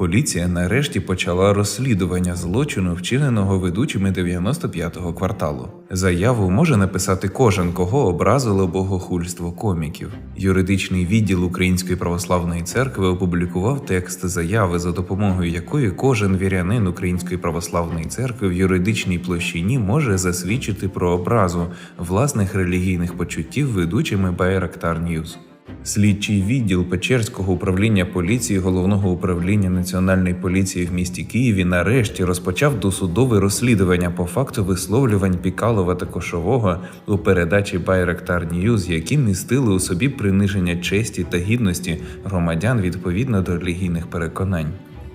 Поліція нарешті почала розслідування злочину, вчиненого ведучими 95-го кварталу. Заяву може написати кожен, кого образило богохульство коміків. Юридичний відділ Української православної церкви опублікував текст заяви, за допомогою якої кожен вірянин Української православної церкви в юридичній площині може засвідчити про образу власних релігійних почуттів ведучими Байрактар Ньюз. Слідчий відділ Печерського управління поліції головного управління національної поліції в місті Києві нарешті розпочав досудове розслідування по факту висловлювань Пікалова та Кошового у передачі Байрактар Ньюз, які містили у собі приниження честі та гідності громадян відповідно до релігійних переконань.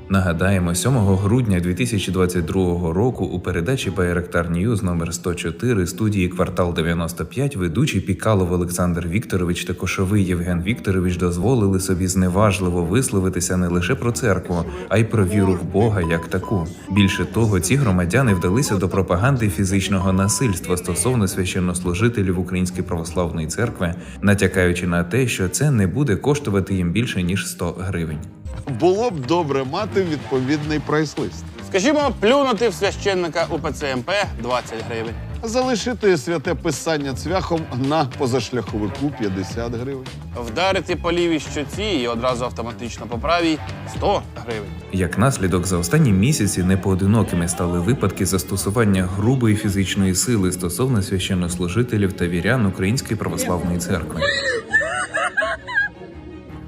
Нагадаємо, 7 грудня 2022 року у передачі Байрактар Ньюз номер 104 студії Квартал 95 ведучий Пікалов Олександр Вікторович та Кошовий Євген Вікторович дозволили собі зневажливо висловитися не лише про церкву, а й про віру в Бога як таку. Більше того, ці громадяни вдалися до пропаганди фізичного насильства стосовно священнослужителів Української православної церкви, натякаючи на те, що це не буде коштувати їм більше ніж 100 гривень. Було б добре мати відповідний прайс-лист. Скажімо, плюнути в священника УПЦ МП 20 гривень. Залишити святе писання цвяхом на позашляховику 50 гривень. Вдарити по лівій щоці і одразу автоматично по правій 100 гривень. Як наслідок, за останні місяці непоодинокими стали випадки застосування грубої фізичної сили стосовно священнослужителів та вірян Української православної церкви.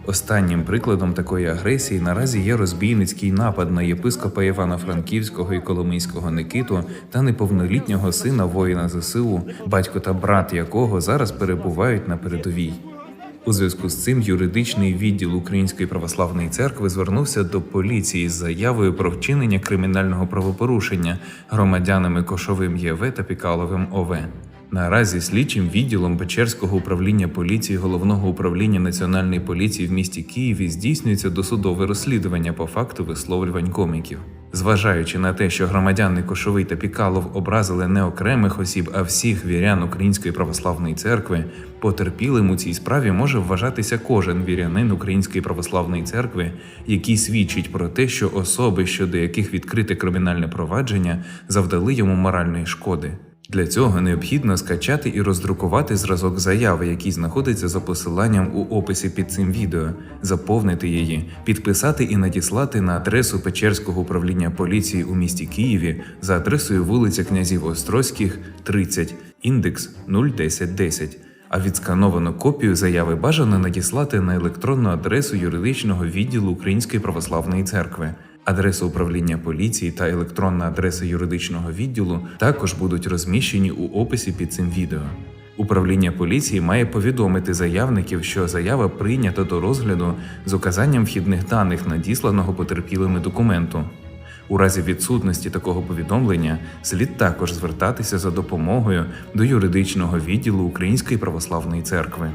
Останнім прикладом такої агресії наразі є розбійницький напад на єпископа Івано-Франківського і Коломийського Никиту та неповнолітнього сина воїна ЗСУ, батько та брат якого зараз перебувають на передовій. У зв'язку з цим юридичний відділ Української православної церкви звернувся до поліції з заявою про вчинення кримінального правопорушення громадянами Кошовим ЄВ та Пікаловим ОВ. Наразі слідчим відділом Печерського управління поліції головного управління національної поліції в місті Києві здійснюється досудове розслідування по факту висловлювань коміків. Зважаючи на те, що громадяни Кошовий та Пікалов образили не окремих осіб, а всіх вірян Української православної церкви, потерпілим у цій справі може вважатися кожен вірянин Української православної церкви, який свідчить про те, що особи, щодо яких відкрите кримінальне провадження, завдали йому моральної шкоди. Для цього необхідно скачати і роздрукувати зразок заяви, який знаходиться за посиланням у описі під цим відео, заповнити її, підписати і надіслати на адресу Печерського управління поліції у місті Києві за адресою вулиця князів Острозьких, 30, індекс 01010. А відскановану копію заяви бажано надіслати на електронну адресу юридичного відділу Української православної церкви. Адреса управління поліції та електронна адреса юридичного відділу також будуть розміщені у описі під цим відео. Управління поліції має повідомити заявників, що заява прийнята до розгляду з указанням вхідних даних надісланого потерпілими документу. У разі відсутності такого повідомлення слід також звертатися за допомогою до юридичного відділу Української православної церкви.